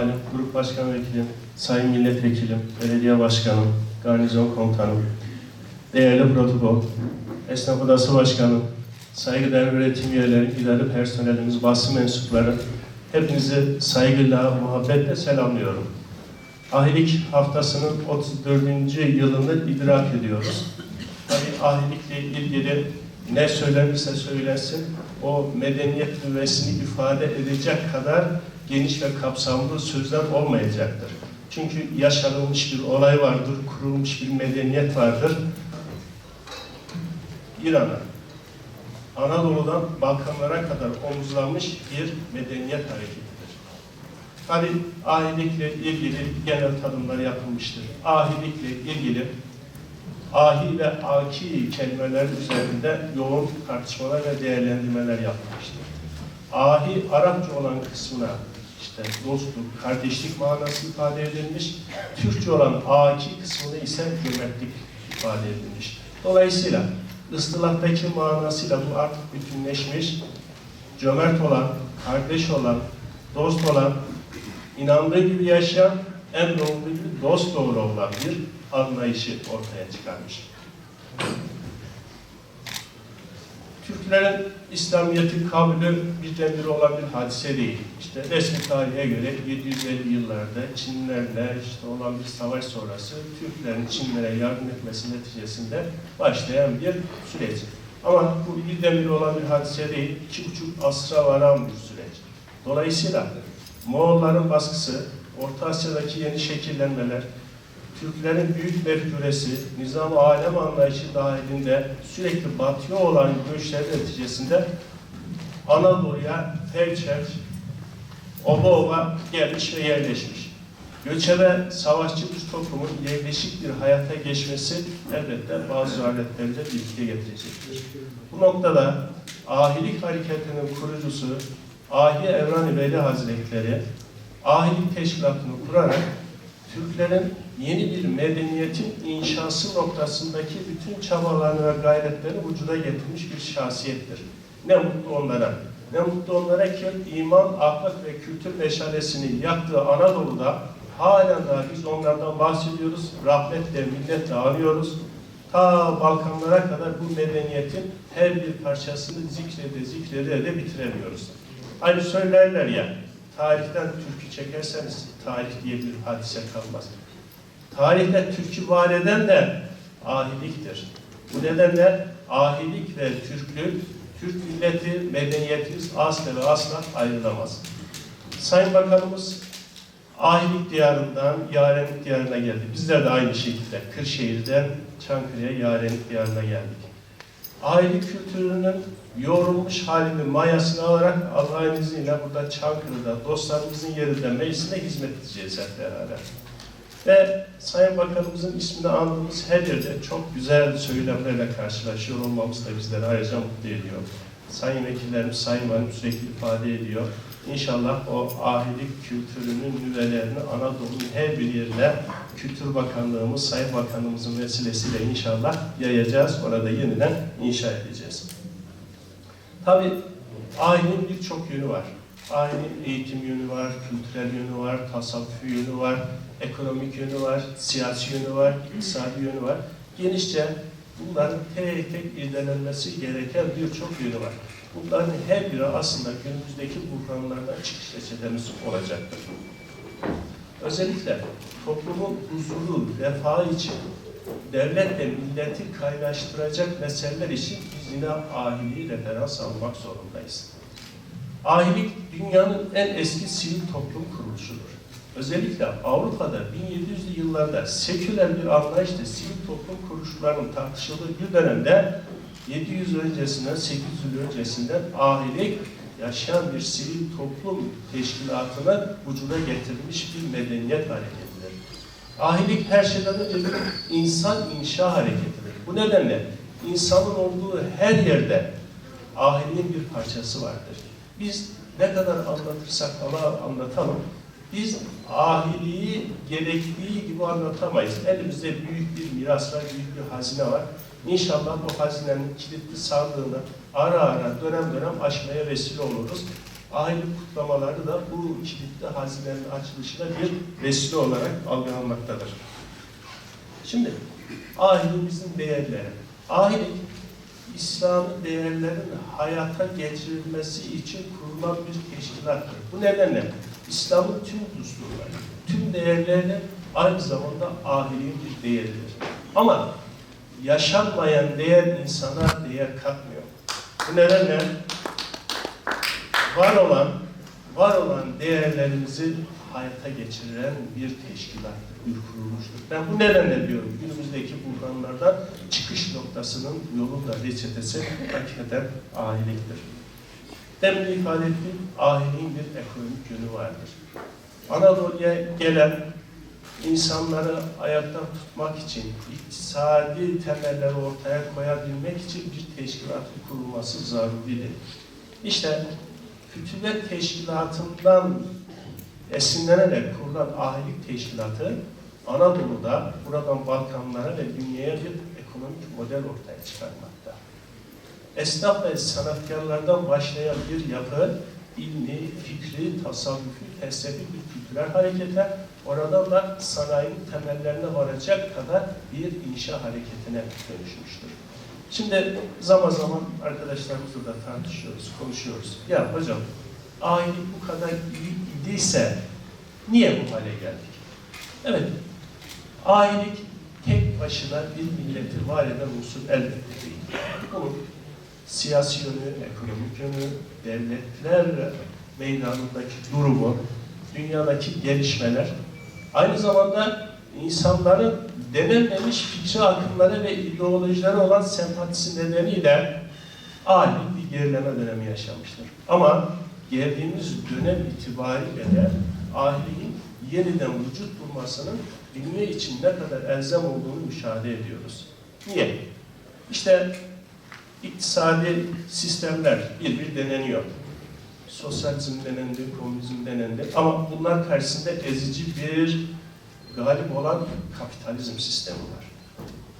Valim, Grup Başkan Vekilim, Sayın Milletvekilim, Belediye Başkanım, Garnizon Komutanım, değerli protokol, Esnaf Odası Başkanım, saygıdeğer öğretim üyeleri, idari personelimiz, basın mensupları, hepinizi saygıyla, muhabbetle selamlıyorum. Ahilik haftasının 34. yılını idrak ediyoruz. Tabii ahilikle ilgili ne söylenirse söylensin, o medeniyet nüvesini ifade edecek kadar geniş ve kapsamlı sözler olmayacaktır. Çünkü yaşanılmış bir olay vardır, kurulmuş bir medeniyet vardır. İran'a, Anadolu'dan Balkanlara kadar omuzlanmış bir medeniyet hareketidir. Tabi ahilikle ilgili genel tanımlar yapılmıştır. Ahilikle ilgili ahi ve aki kelimeler üzerinde yoğun tartışmalar ve değerlendirmeler yapılmıştır. Ahi Arapça olan kısmına işte dostluk, kardeşlik manası ifade edilmiş. Türkçe olan aki kısmına ise cömertlik ifade edilmiş. Dolayısıyla ıstılahtaki manasıyla bu artık bütünleşmiş, cömert olan, kardeş olan, dost olan, inandığı gibi yaşayan, emrolunduğu gibi dost doğru olan bir anlayışı ortaya çıkarmış. Türklerin İslamiyet'i kabulü birdenbire olan bir hadise değil. İşte resmi tarihe göre 750 yıllarda Çinlerle işte olan bir savaş sonrası Türklerin Çinlere yardım etmesi neticesinde başlayan bir süreç. Ama bu birdenbire olan bir hadise değil, iki buçuk asra varan bir süreç. Dolayısıyla Moğolların baskısı, Orta Asya'daki yeni şekillenmeler, Türklerin büyük mefkuresi, nizam alem anlayışı dahilinde sürekli batıya olan göçler neticesinde Anadolu'ya felçer, oba oba gelmiş ve yerleşmiş. Göçebe savaşçı bir toplumun yerleşik bir hayata geçmesi elbette bazı aletleri de birlikte getirecektir. Bu noktada ahilik hareketinin kurucusu Ahi Evrani Veli Hazretleri ahilik teşkilatını kurarak Türklerin yeni bir medeniyetin inşası noktasındaki bütün çabalarını ve gayretlerini vücuda getirmiş bir şahsiyettir. Ne mutlu onlara. Ne mutlu onlara ki iman, ahlak ve kültür meşalesini yaktığı Anadolu'da halen daha biz onlardan bahsediyoruz. Rahmetle, minnetle anıyoruz. Ta Balkanlara kadar bu medeniyetin her bir parçasını zikrede zikrede de bitiremiyoruz. Hani söylerler ya, tarihten türkü çekerseniz tarih diye bir hadise kalmaz. Tarihte türkü var eden de ahiliktir. Bu nedenle ahilik ve Türklük, Türk milleti, medeniyetimiz asla ve asla ayrılamaz. Sayın Bakanımız ahilik diyarından yarenlik diyarına geldi. Bizler de aynı şekilde Kırşehir'den Çankırı'ya yarenlik diyarına geldik. Ahilik kültürünün yoğrulmuş halini mayasını alarak Allah'ın izniyle burada Çankırı'da dostlarımızın yerinde meclisine hizmet edeceğiz hep beraber. Ve Sayın Bakanımızın ismini andığımız her yerde çok güzel söylemlerle karşılaşıyor olmamız da bizleri ayrıca mutlu ediyor. Sayın vekillerimiz, Sayın Valim sürekli ifade ediyor. İnşallah o ahilik kültürünün nüvelerini Anadolu'nun her bir yerine Kültür Bakanlığımız, Sayın Bakanımızın vesilesiyle inşallah yayacağız. Orada yeniden inşa edeceğiz. Tabi ayinin birçok yönü var. Ayinin eğitim yönü var, kültürel yönü var, tasavvufi yönü var, ekonomik yönü var, siyasi yönü var, iktisadi yönü var. Genişçe bunların tek tek irdelenmesi gereken birçok yönü var. Bunların her biri aslında günümüzdeki buhranlardan çıkış reçetemiz olacaktır. Özellikle toplumun huzuru, refahı için devletle milleti kaynaştıracak meseleler için biz yine ahiliği referans almak zorundayız. Ahilik dünyanın en eski sivil toplum kuruluşudur. Özellikle Avrupa'da 1700'lü yıllarda seküler bir anlayışla sivil toplum kuruluşlarının tartışıldığı bir dönemde 700 öncesinden 800 yıl öncesinden ahilik yaşayan bir sivil toplum teşkilatına vücuda getirilmiş bir medeniyet hareketidir. Ahilik her şeyden önce bir insan inşa hareketidir. Bu nedenle insanın olduğu her yerde ahiliğin bir parçası vardır. Biz ne kadar anlatırsak Allah anlatalım, biz ahiliği gerektiği gibi anlatamayız. Elimizde büyük bir miras var, büyük bir hazine var. İnşallah bu hazinenin kilitli sandığını ara ara, dönem dönem açmaya vesile oluruz. Aile kutlamaları da bu kilitli hazinenin açılışına bir vesile olarak algılanmaktadır. Şimdi ailemizin değerleri. Aile İslam'ın değerlerinin hayata geçirilmesi için kurulan bir teşkilattır. Bu nedenle İslam'ın tüm düsturları, tüm değerleri aynı zamanda ahiliğin bir değeridir. Ama yaşanmayan değer insana değer katmıyor. Bu nedenle var olan var olan değerlerimizi hayata geçiren bir teşkilattır, bir kuruluştur. Ben bu nedenle diyorum, günümüzdeki buhranlardan çıkış noktasının yolunda reçetesi hakikaten ahiliktir. Demin de ifade ettiğim ahiliğin bir ekonomik yönü vardır. Anadolu'ya gelen insanları ayakta tutmak için, iktisadi temelleri ortaya koyabilmek için bir teşkilatın kurulması zaruridir. İşte Fütüvet Teşkilatı'ndan esinlenerek kurulan ahilik teşkilatı Anadolu'da, buradan Balkanlara ve dünyaya bir ekonomik model ortaya çıkarmakta. Esnaf ve sanatkarlardan başlayan bir yapı, ilmi, fikri, tasavvufi, felsefi bir kültürel harekete, oradan da sanayinin temellerine varacak kadar bir inşa hareketine dönüşmüştür. Şimdi zaman zaman arkadaşlarımızla da tartışıyoruz, konuşuyoruz. Ya hocam, ailelik bu kadar büyük idiyse niye bu hale geldik? Evet, ailelik tek başına bir milleti var eden unsur elbette değil. Bunun siyasi yönü, ekonomik yönü, devletler meydanındaki durumu, dünyadaki gelişmeler, aynı zamanda insanların denenmemiş fikri akımları ve ideolojileri olan sempatisi nedeniyle ani bir gerileme dönemi yaşamıştır. Ama geldiğimiz dönem itibariyle de ahiliğin yeniden vücut bulmasının dünya için ne kadar elzem olduğunu müşahede ediyoruz. Niye? İşte iktisadi sistemler bir bir deneniyor. Sosyalizm denendi, komünizm denendi ama bunlar karşısında ezici bir galip olan kapitalizm sistemi var.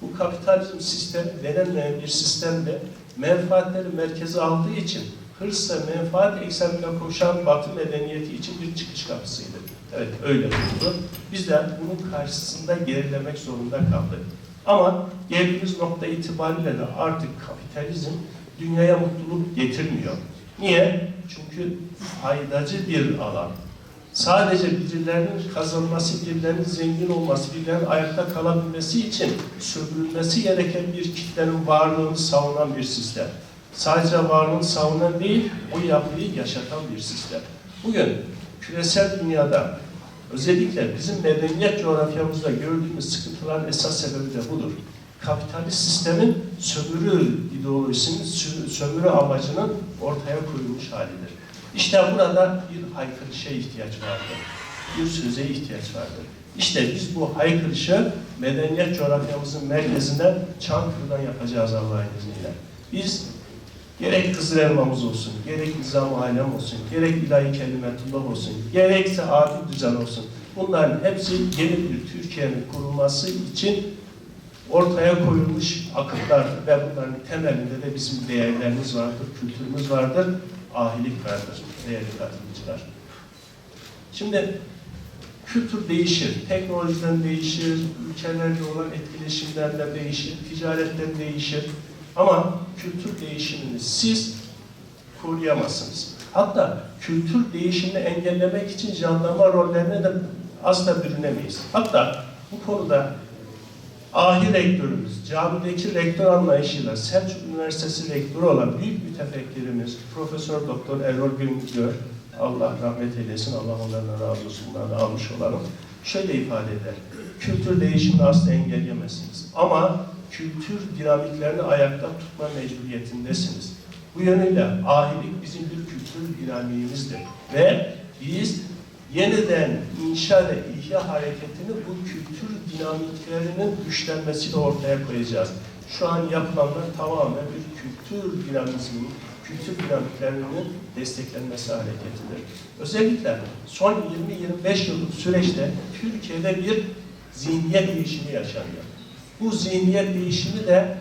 Bu kapitalizm sistemi denenmeyen bir sistemde menfaatleri merkeze aldığı için hırs ve menfaat eksenine koşan Batı medeniyeti için bir çıkış kapısıydı. Evet öyle oldu. Biz de bunun karşısında gerilemek zorunda kaldık. Ama geldiğimiz nokta itibariyle de artık kapitalizm dünyaya mutluluk getirmiyor. Niye? Çünkü faydacı bir alan. Sadece birilerinin kazanması, birilerinin zengin olması, birilerinin ayakta kalabilmesi için sömürülmesi gereken bir kitlenin varlığını savunan bir sistem. Sadece varlığını savunan değil, o yapıyı yaşatan bir sistem. Bugün küresel dünyada özellikle bizim medeniyet coğrafyamızda gördüğümüz sıkıntıların esas sebebi de budur. Kapitalist sistemin sömürü ideolojisinin, sömürü amacının ortaya koyulmuş halidir. İşte burada bir haykırışa ihtiyaç vardır. Bir söze ihtiyaç vardır. İşte biz bu haykırışı medeniyet coğrafyamızın merkezinden Çankırı'dan yapacağız Allah'ın izniyle. Biz gerek Kızıl Elmamız olsun, gerek Nizam Alem olsun, gerek ilahi kelimetullah olsun, gerekse adil düzen olsun. Bunların hepsi yeni bir Türkiye'nin kurulması için ortaya koyulmuş akımlar ve bunların temelinde de bizim değerlerimiz vardır, kültürümüz vardır, ahilik vardır değerli katılımcılar. Şimdi kültür değişir, teknolojiden değişir, ülkelerle olan etkileşimlerle değişir, ticaretten değişir. Ama kültür değişimini siz koruyamazsınız. Hatta kültür değişimini engellemek için jandarma rollerine de asla bürünemeyiz. Hatta bu konuda ahi rektörümüz, camideki rektör anlayışıyla Selçuk Üniversitesi rektörü olan büyük mütefekkirimiz Profesör Doktor Erol Güngör, Allah rahmet eylesin, Allah onlardan razı olsun, bunları almış olalım. Şöyle ifade eder, kültür değişimini asla engelleyemezsiniz. Ama kültür dinamiklerini ayakta tutma mecburiyetindesiniz. Bu yönüyle ahilik bizim bir kültür dinamiğimizdir. Ve biz yeniden inşa ve ihya hareketini bu kültür dinamiklerinin güçlenmesiyle ortaya koyacağız. Şu an yapılanlar tamamen bir kültür dinamizminin, kültür dinamiklerinin desteklenmesi hareketidir. Özellikle son 20-25 yıllık süreçte Türkiye'de bir zihniyet değişimi yaşanıyor. Bu zihniyet değişimi de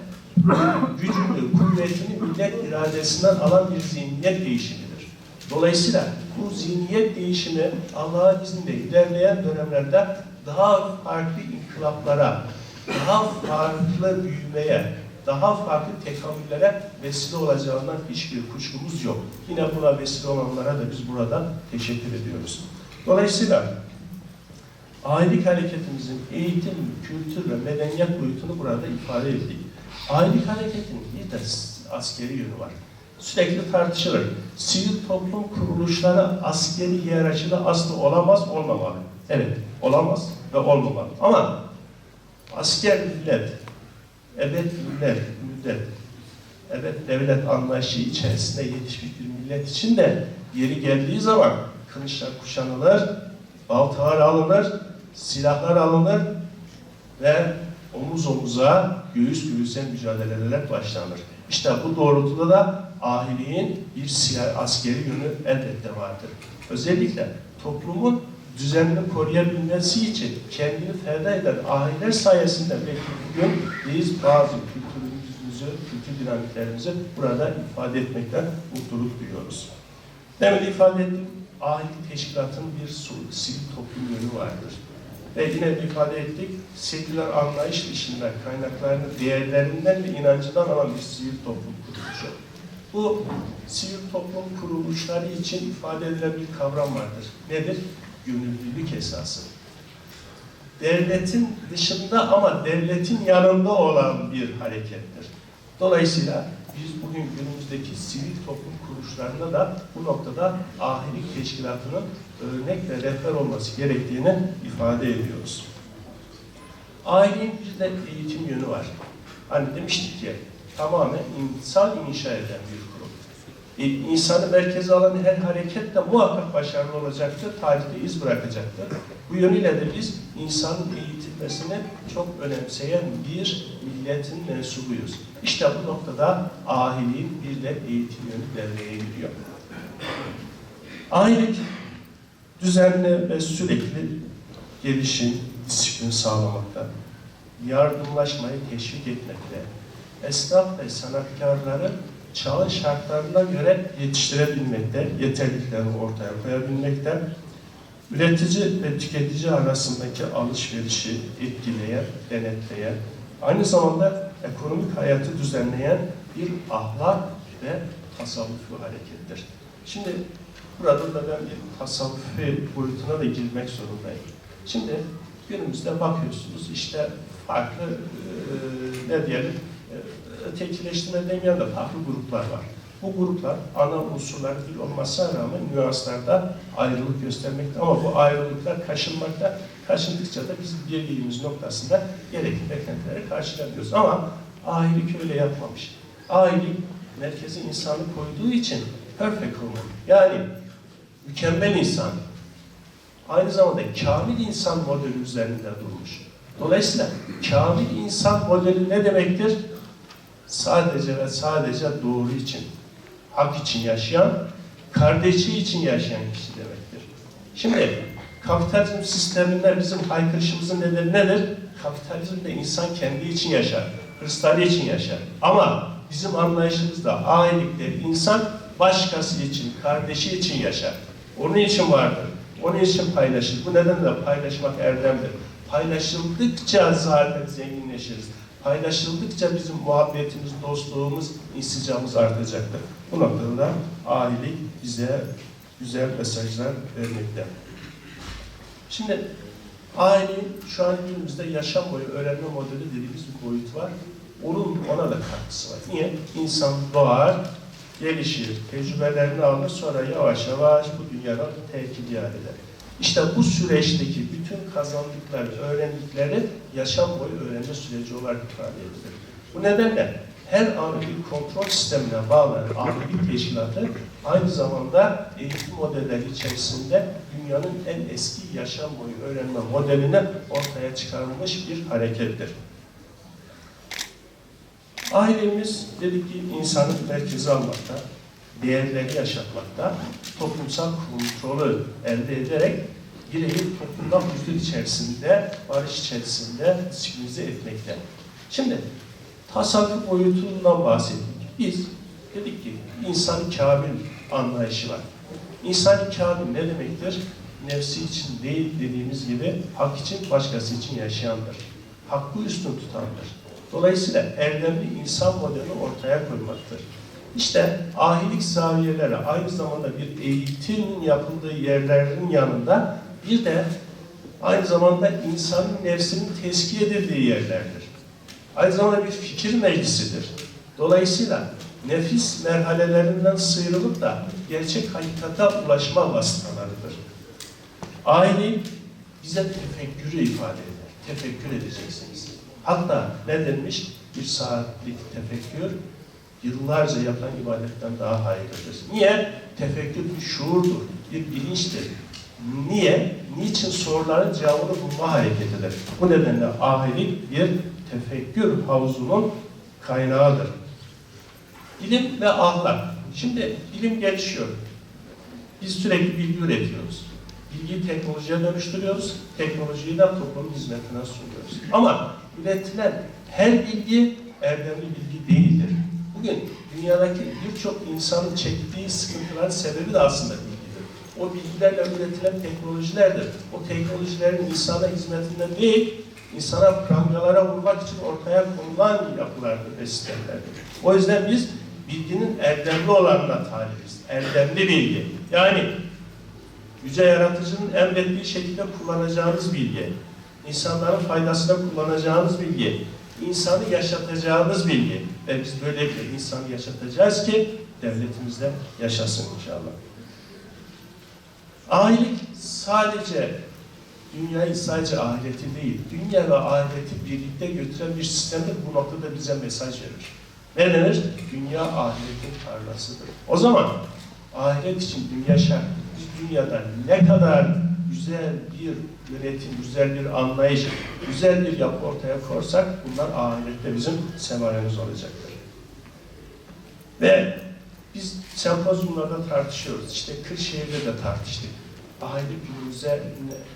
gücünü, kuvvetini millet iradesinden alan bir zihniyet değişimidir. Dolayısıyla bu zihniyet değişimi Allah'ın izniyle ilerleyen dönemlerde daha farklı inkılaplara, daha farklı büyümeye, daha farklı tekamüllere vesile olacağından hiçbir kuşkumuz yok. Yine buna vesile olanlara da biz burada teşekkür ediyoruz. Dolayısıyla ailelik hareketimizin eğitim, kültür ve medeniyet boyutunu burada ifade ettik. Ailelik hareketinin bir de askeri yönü var. Sürekli tartışılır. Sivil toplum kuruluşları askeri hiyerarşide aslı olamaz, olmamalı. Evet, olamaz ve olmamalı. Ama asker millet, evet millet, müddet, evet devlet anlayışı içerisinde yetişmiş bir millet için de yeri geldiği zaman kılıçlar kuşanılır, baltalar alınır, silahlar alınır ve omuz omuza, göğüs göğüse mücadeleler başlanır. İşte bu doğrultuda da ahiliğin bir silah, askeri yönü elbette vardır. Özellikle toplumun düzenini koruyabilmesi için kendini feda eden ahiler sayesinde belki bugün biz bazı kültürümüzü, kültür dinamiklerimizi burada ifade etmekten mutluluk duyuyoruz. Demin ifade ettim, ahilik teşkilatının bir sivil toplum yönü vardır. Ve yine de ifade ettik, seküler anlayış dışında kaynaklarını değerlerinden ve inancından alan bir sivil toplum kuruluşu. Bu sivil toplum kuruluşları için ifade edilen bir kavram vardır. Nedir? Gönüllülük esası. Devletin dışında ama devletin yanında olan bir harekettir. Dolayısıyla biz bugün günümüzdeki sivil toplum kuruluşlarında da bu noktada ahilik teşkilatının örnek ve rehber olması gerektiğini ifade ediyoruz. Ailenin bir de eğitim yönü var. Hani demiştik ki tamamen insan inşa eden bir kurum. E, insanı merkeze alan her hareket de muhakkak başarılı olacaktır, tarihte iz bırakacaktır. Bu yönüyle de biz insanın eğitilmesini çok önemseyen bir milletin mensubuyuz. İşte bu noktada ahiliğin bir de eğitim yönü devreye giriyor. Ahilik düzenli ve sürekli gelişim, disiplin sağlamakta, yardımlaşmayı teşvik etmekte, esnaf ve sanatkarları çağın şartlarına göre yetiştirebilmekte, yeterliliklerini ortaya koyabilmekte, üretici ve tüketici arasındaki alışverişi etkileyen, denetleyen, aynı zamanda ekonomik hayatı düzenleyen bir ahlak ve tasavvufi harekettir. Şimdi burada da ben bir tasavvufi boyutuna da girmek zorundayım. Şimdi günümüzde bakıyorsunuz işte farklı e, ne diyelim e, ötekileştirme demeyen de farklı gruplar var. Bu gruplar ana unsurları bir olmasına rağmen nüanslarda ayrılık göstermekte ama bu ayrılıklar kaşınmakta. Kaşındıkça da biz birliğimiz noktasında gerekli beklentileri karşılamıyoruz. Ama ahilik öyle yapmamış. Ahilik merkezi insanı koyduğu için perfect human. Yani mükemmel insan. Aynı zamanda kamil insan modeli üzerinde durmuş. Dolayısıyla kamil insan modeli ne demektir? Sadece ve sadece doğru için, hak için yaşayan, kardeşi için yaşayan kişi demektir. Şimdi kapitalizm sisteminde bizim haykırışımızın nedeni nedir? Kapitalizmde insan kendi için yaşar, hırsları için yaşar. Ama bizim anlayışımızda ailelikte insan başkası için, kardeşi için yaşar. Onun için vardır. Onun için paylaşır. Bu nedenle paylaşmak erdemdir. Paylaşıldıkça zaten zenginleşiriz. Paylaşıldıkça bizim muhabbetimiz, dostluğumuz, insicamız artacaktır. Bu noktada da ailelik bize güzel mesajlar vermekte. Şimdi aile şu an günümüzde yaşam boyu öğrenme modeli dediğimiz bir boyut var. Onun ona da katkısı var. Niye? İnsan doğar, gelişir, tecrübelerini alır, sonra yavaş yavaş bu dünyada terk eder. İşte bu süreçteki bütün kazandıkları, öğrendikleri yaşam boyu öğrenme süreci olarak ifade edilir. Bu nedenle her bir kontrol sistemine bağlı ahilik teşkilatı aynı zamanda eğitim modelleri içerisinde dünyanın en eski yaşam boyu öğrenme modelini ortaya çıkarılmış bir harekettir. Ailemiz dedik ki insanı merkeze almakta, değerleri yaşatmakta, toplumsal kontrolü elde ederek bireyi toplumdan huzur içerisinde, barış içerisinde disiplinize etmekte. Şimdi tasavvuf boyutundan bahsettik. Biz dedik ki insan kamil anlayışı var. İnsan kamil ne demektir? Nefsi için değil dediğimiz gibi hak için başkası için yaşayandır. Hakkı üstün tutandır. Dolayısıyla erdemli insan modeli ortaya koymaktır. İşte ahilik zaviyeleri aynı zamanda bir eğitimin yapıldığı yerlerin yanında bir de aynı zamanda insanın nefsinin tezkiye edildiği yerlerdir. Aynı zamanda bir fikir meclisidir. Dolayısıyla nefis merhalelerinden sıyrılıp da gerçek hakikate ulaşma vasıtalarıdır. Aile bize tefekkürü ifade eder. Tefekkür edeceksiniz. Hatta ne denmiş? Bir saatlik tefekkür yıllarca yapılan ibadetten daha hayırlıdır. Niye? Tefekkür bir şuurdur, bir bilinçtir. Niye? Niçin soruların cevabını bulma hareketidir. Bu nedenle ahilik bir tefekkür havuzunun kaynağıdır. İlim ve ahlak. Şimdi ilim gelişiyor. Biz sürekli bilgi üretiyoruz. Bilgiyi teknolojiye dönüştürüyoruz. Teknolojiyi de toplumun hizmetine sunuyoruz. Ama üretilen her bilgi erdemli bilgi değildir. Bugün dünyadaki birçok insanın çektiği sıkıntıların sebebi de aslında bilgidir. O bilgilerle üretilen teknolojilerdir. O teknolojilerin insana hizmetinden değil, insana prangalara vurmak için ortaya konulan yapılardır ve sistemlerdir. O yüzden biz bilginin erdemli olanına talibiz. Erdemli bilgi. Yani Yüce Yaratıcı'nın emrettiği şekilde kullanacağınız bilgi, insanların faydasına kullanacağınız bilgi, insanı yaşatacağınız bilgi ve biz böylelikle insanı yaşatacağız ki devletimizde yaşasın inşallah. Ahilik sadece dünyayı sadece ahireti değil, dünya ve ahireti birlikte götüren bir sistemdir. Bu noktada bize mesaj verir. Ne denir? Dünya ahiretin tarlasıdır. O zaman ahiret için dünya şart. Biz dünyada ne kadar güzel bir yönetim, güzel bir anlayış, güzel bir yapı ortaya korsak bunlar ahirette bizim semayemiz olacaktır. Ve biz sempozyumlarda tartışıyoruz. İşte Kırşehir'de de tartıştık. Aile günümüze,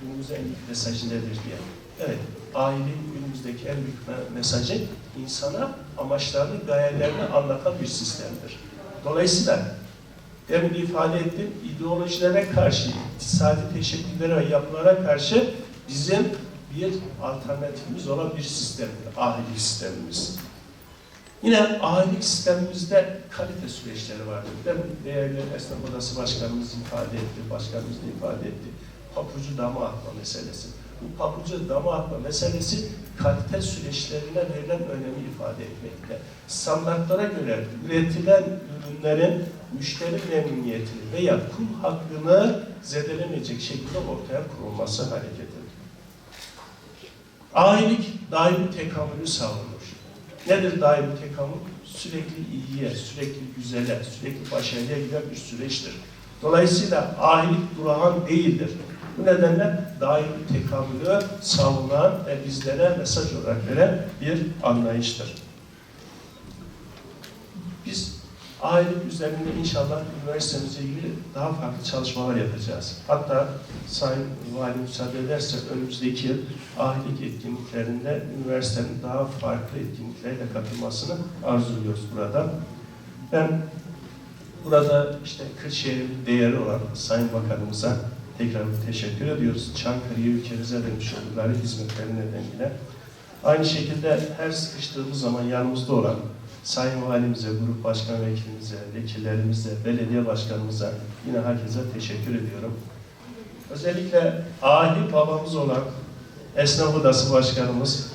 günümüze en büyük mesajı nedir diye. Evet, ailenin günümüzdeki en büyük mesajı insana amaçlarını, gayelerini anlatan bir sistemdir. Dolayısıyla demin ifade ettim, ideolojilere karşı, iktisadi teşekküllere ve yapılara karşı bizim bir alternatifimiz olan bir sistemdir, ahilik sistemimiz. Yine ahilik sistemimizde kalite süreçleri vardır. Demin değerli esnaf odası başkanımız ifade etti, başkanımız da ifade etti. Papucu dama atma meselesi. Bu papucu dama atma meselesi kalite süreçlerine verilen önemi ifade etmekte. Standartlara göre üretilen ürünlerin müşteri memnuniyetini veya kul hakkını zedelemeyecek şekilde ortaya kurulması hareketidir. Ahilik daimi tekamülü savunur. Nedir daimi tekamül? Sürekli iyiye, sürekli güzele, sürekli başarıya giden bir süreçtir. Dolayısıyla ahilik durağan değildir. Bu nedenle daimi tekamülü savunan ve bizlere mesaj olarak veren bir anlayıştır. Ahilik üzerinde inşallah üniversitemizle ilgili daha farklı çalışmalar yapacağız. Hatta Sayın Vali müsaade ederse önümüzdeki yıl ahilik etkinliklerinde üniversitenin daha farklı etkinliklerle katılmasını arzuluyoruz burada. Ben burada işte Kırşehir'in değeri olan Sayın Bakanımıza tekrar teşekkür ediyoruz. Çankırı'ya ülkemize vermiş oldukları hizmetleri nedeniyle. Aynı şekilde her sıkıştığımız zaman yanımızda olan Sayın Valimize, Grup Başkan Vekilimize, vekillerimize, belediye başkanımıza yine herkese teşekkür ediyorum. Özellikle ahi babamız olan Esnaf Odası Başkanımız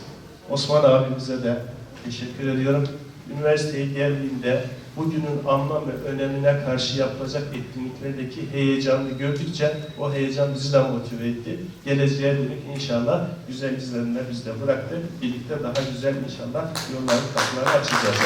Osman abimize de teşekkür ediyorum. Üniversiteye geldiğinde bugünün anlam ve önemine karşı yapılacak etkinliklerdeki heyecanı gördükçe o heyecan bizi de motive etti. Geleceğe dönük inşallah güzel izlenimler bizde bıraktı. Birlikte daha güzel inşallah yolların kapılarını açacağız.